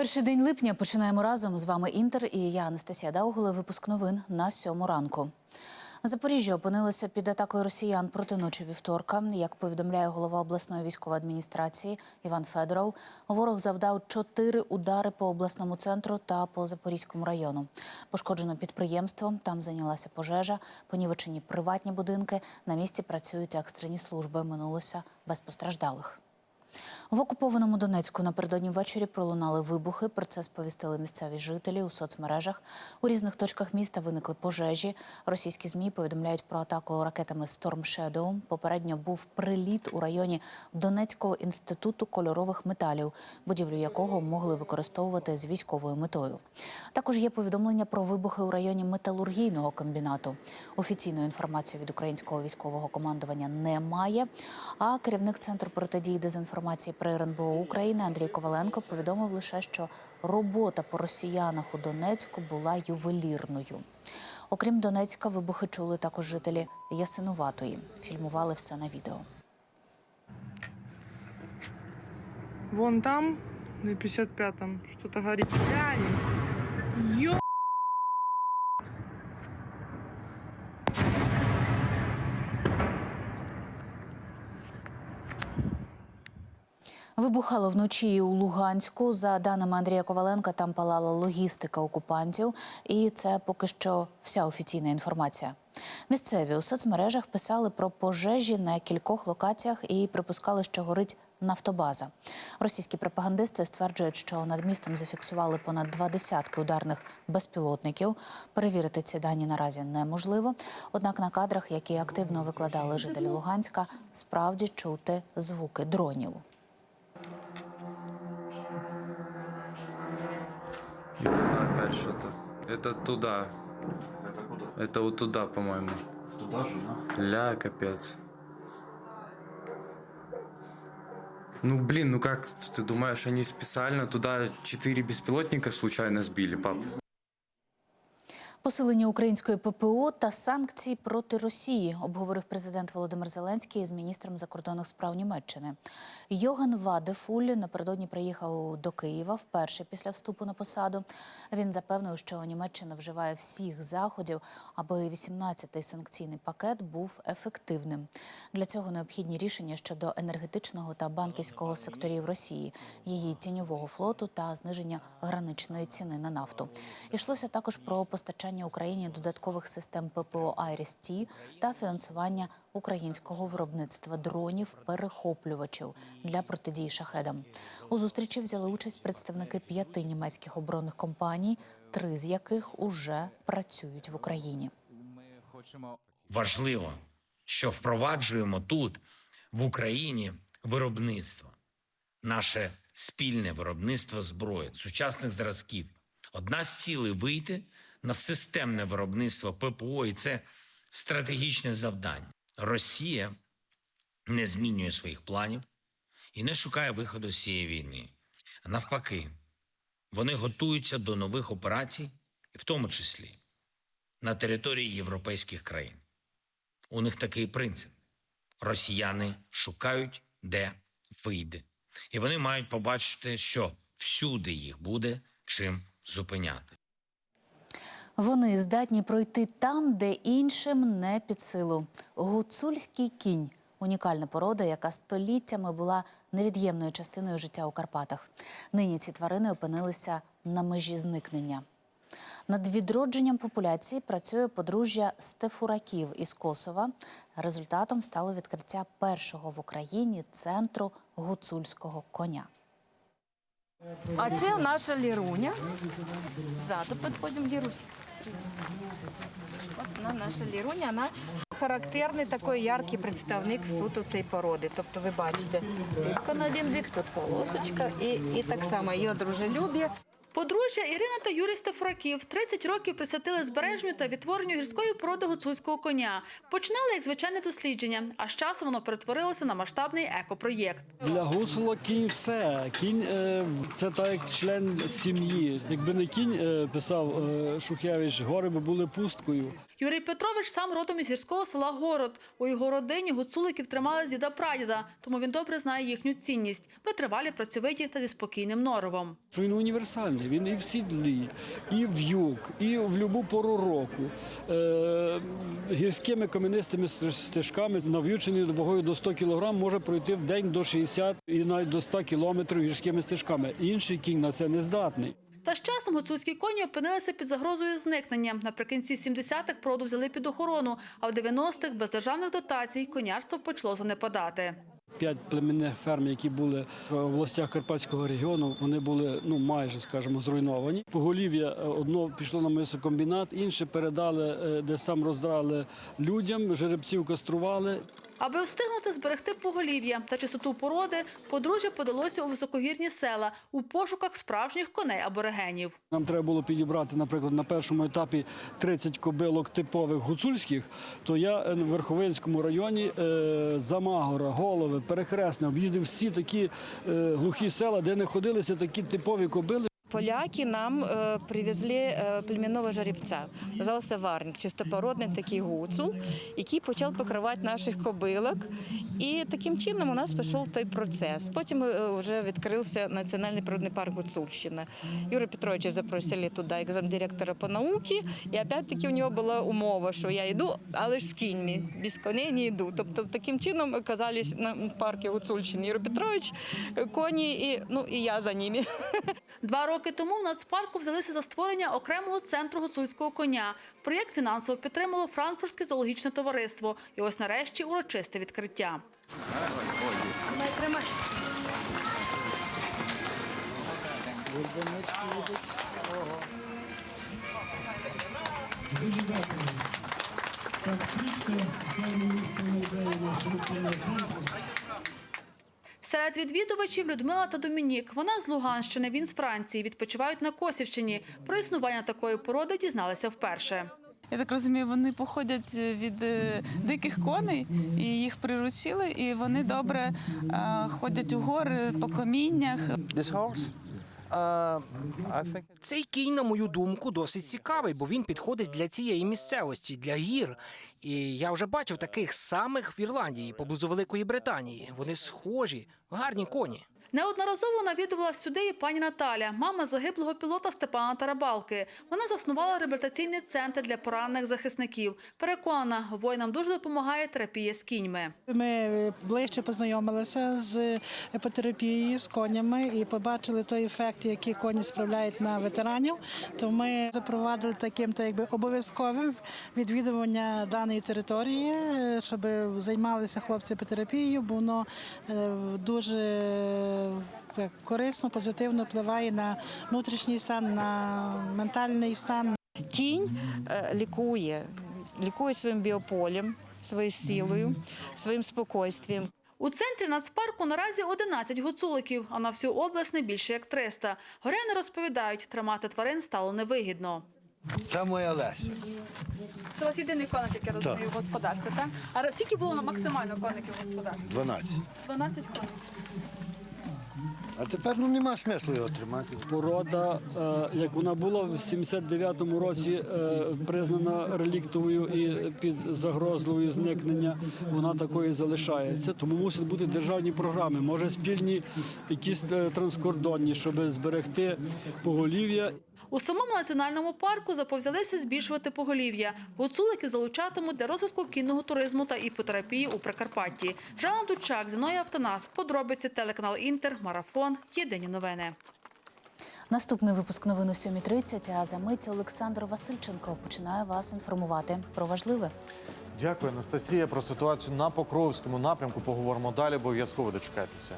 Перший день липня починаємо разом. З вами Інтер і я Анастасія Даугола. Випуск новин на сьому ранку. Запоріжжя опинилося під атакою росіян проти ночі вівторка. Як повідомляє голова обласної військової адміністрації Іван Федоров, ворог завдав чотири удари по обласному центру та по Запорізькому району. Пошкоджено підприємство, там зайнялася пожежа, понівечені приватні будинки. На місці працюють екстрені служби. Минулося без постраждалих. В окупованому Донецьку напередодні ввечері пролунали вибухи. Про це сповістили місцеві жителі у соцмережах. У різних точках міста виникли пожежі. Російські змі повідомляють про атаку ракетами Storm Shadow. Попередньо був приліт у районі Донецького інституту кольорових металів, будівлю якого могли використовувати з військовою метою. Також є повідомлення про вибухи у районі металургійного комбінату. Офіційної інформації від українського військового командування немає. А керівник центру протидії дезінформації при РНБО України Андрій Коваленко повідомив лише, що робота по росіянах у Донецьку була ювелірною. Окрім Донецька, вибухи чули також жителі Ясинуватої. Фільмували все на відео. Вон там, на 55-м, что-то горит. Глянь. Ё... Вибухало вночі у Луганську. За даними Андрія Коваленка, там палала логістика окупантів, і це поки що вся офіційна інформація. Місцеві у соцмережах писали про пожежі на кількох локаціях і припускали, що горить нафтобаза. Російські пропагандисти стверджують, що над містом зафіксували понад два десятки ударних безпілотників. Перевірити ці дані наразі неможливо. Однак на кадрах, які активно викладали жителі Луганська, справді чути звуки дронів. Что-то. Это туда. Это куда? Это вот туда, по-моему. Туда же, да? Ля, капец. Ну, блин, ну как ты думаешь, они специально туда четыре беспилотника случайно сбили, пап? Посилення української ППО та санкції проти Росії обговорив президент Володимир Зеленський з міністром закордонних справ Німеччини. Йоган Вадефуль напередодні приїхав до Києва вперше після вступу на посаду. Він запевнив, що Німеччина вживає всіх заходів, аби 18-й санкційний пакет був ефективним. Для цього необхідні рішення щодо енергетичного та банківського секторів Росії, її тіньового флоту та зниження граничної ціни на нафту. Ішлося також про постачання Україні додаткових систем ППО «Айріс-Ті» та фінансування українського виробництва дронів перехоплювачів для протидії шахедам. У зустрічі взяли участь представники п'яти німецьких оборонних компаній, три з яких уже працюють в Україні. важливо, що впроваджуємо тут, в Україні, виробництво, наше спільне виробництво зброї, сучасних зразків. Одна з цілей вийти на системне виробництво ППО, і це стратегічне завдання. Росія не змінює своїх планів і не шукає виходу з цієї війни. Навпаки, вони готуються до нових операцій, в тому числі на території європейських країн. У них такий принцип: росіяни шукають, де вийде, і вони мають побачити, що всюди їх буде чим зупиняти. Вони здатні пройти там, де іншим не під силу. Гуцульський кінь унікальна порода, яка століттями була невід'ємною частиною життя у Карпатах. Нині ці тварини опинилися на межі зникнення. Над відродженням популяції працює подружжя Стефураків із Косова. Результатом стало відкриття першого в Україні центру гуцульського коня. А це наша ліруня. Ззаду підходимо Лірусь. От вона наша ліруня, вона характерний такий яркий представник суто цієї породи. Тобто ви бачите, рибка на один бік, тут полосочка і, і так само її дружелюб'я. Подружжя Ірина та Юрій Стафураків 30 років присвятили збереженню та відтворенню гірської породи гуцульського коня. Починали як звичайне дослідження, а з часом воно перетворилося на масштабний екопроєкт. Для гуцула кінь все. Кінь е, це так як член сім'ї. Якби не кінь, е, писав е, Шухевич, гори би були пусткою. Юрій Петрович сам родом із гірського села Город. У його родині гуцуликів тримали діда прадіда, тому він добре знає їхню цінність. Витривалі, працьовиті та зі спокійним норовом. Він універсальний. Він і в сідлі, і в юг, і в любу пору року. Е, гірськими кам'янистими стежками, нав'ючений вагою до 100 кг, може пройти в день до 60 і навіть до 100 кілометрів гірськими стежками. Інший кінь на це не здатний. Та з часом гуцульські коні опинилися під загрозою зникнення. Наприкінці 70-х породу взяли під охорону, а в 90-х без державних дотацій конярство почало занепадати. П'ять племенних ферм, які були в областях Карпатського регіону, вони були ну майже, скажімо, зруйновані. Поголів'я е, одно пішло на мисокомбінат, інше передали е, десь там роздали людям, жеребців кастрували. Аби встигнути зберегти поголів'я та чистоту породи, подружжя подалося у високогірні села у пошуках справжніх коней аборигенів. Нам треба було підібрати, наприклад, на першому етапі 30 кобилок типових гуцульських. То я е, в Верховинському районі е, Замагора, Голови, Перехресне об'їздив всі такі е, глухі села, де не ходилися такі типові кобили. Поляки нам е, привезли е, племінного жеребця. Називався Варник, чистопородний такий гуцул, який почав покривати наших кобилок. І таким чином у нас пішов той процес. Потім е, вже відкрився Національний природний парк Гуцульщина. Юра Петровича запросили туди як замдиректора по науці. І опять-таки у нього була умова, що я йду, але ж з кіньми, без коней не йду. Тобто таким чином оказались на парку Гуцульщини Юрій Петрович, коні і, ну, і я за ними. Два роки тому в нацпарку взялися за створення окремого центру гуцульського коня. Проєкт фінансово підтримало Франкфуртське зоологічне товариство. І ось нарешті урочисте відкриття. Серед відвідувачів Людмила та Домінік. Вона з Луганщини, він з Франції. Відпочивають на Косівщині. Про існування такої породи дізналися вперше. Я так розумію, вони походять від е, диких коней і їх приручили, і вони добре е, ходять у гори по каміннях. Цей кінь, на мою думку, досить цікавий, бо він підходить для цієї місцевості, для гір. І я вже бачив таких самих в Ірландії, поблизу Великої Британії. Вони схожі, гарні коні. Неодноразово навідувала сюди і пані Наталя, мама загиблого пілота Степана Тарабалки. Вона заснувала реабілітаційний центр для поранених захисників. Переконана, воїнам дуже допомагає терапія з кіньми. Ми ближче познайомилися з епотерапією, з конями і побачили той ефект, який коні справляють на ветеранів. То ми запровадили таким так якби обов'язковим відвідування даної території, е, щоб займалися хлопці епотерапією, бо воно е, дуже корисно, позитивно впливає на внутрішній стан, на ментальний стан. Кінь е, лікує, лікує своїм біополем, своєю силою, своїм спокійствием. У центрі нацпарку наразі 11 гуцуликів, а на всю область не більше як 300. Горяни розповідають, тримати тварин стало невигідно. Це моя Леся. Це у вас єдиний коник, який розумію, в господарстві, так? А скільки було на максимально коників в господарстві? 12. 12 коників. А тепер ну нема смислу його тримати. Порода, е, як вона була в 79-му році е, признана реліктовою і під загрозливою зникнення, вона такою залишається. Тому мусять бути державні програми, може спільні якісь е, транскордонні, щоб зберегти поголів'я У самому національному парку заповзялися збільшувати поголів'я. Гуцулики залучатимуть для розвитку кінного туризму та іпотерапії у Прикарпатті. Жанна Дучак, Зіноя Автонас. Подробиці телеканал Інтер, Марафон. Єдині новини. Наступний випуск новин о 7.30, а за мить Олександр Васильченко починає вас інформувати про важливе. Дякую, Анастасія. Про ситуацію на Покровському напрямку поговоримо далі. Обов'язково дочекайтеся.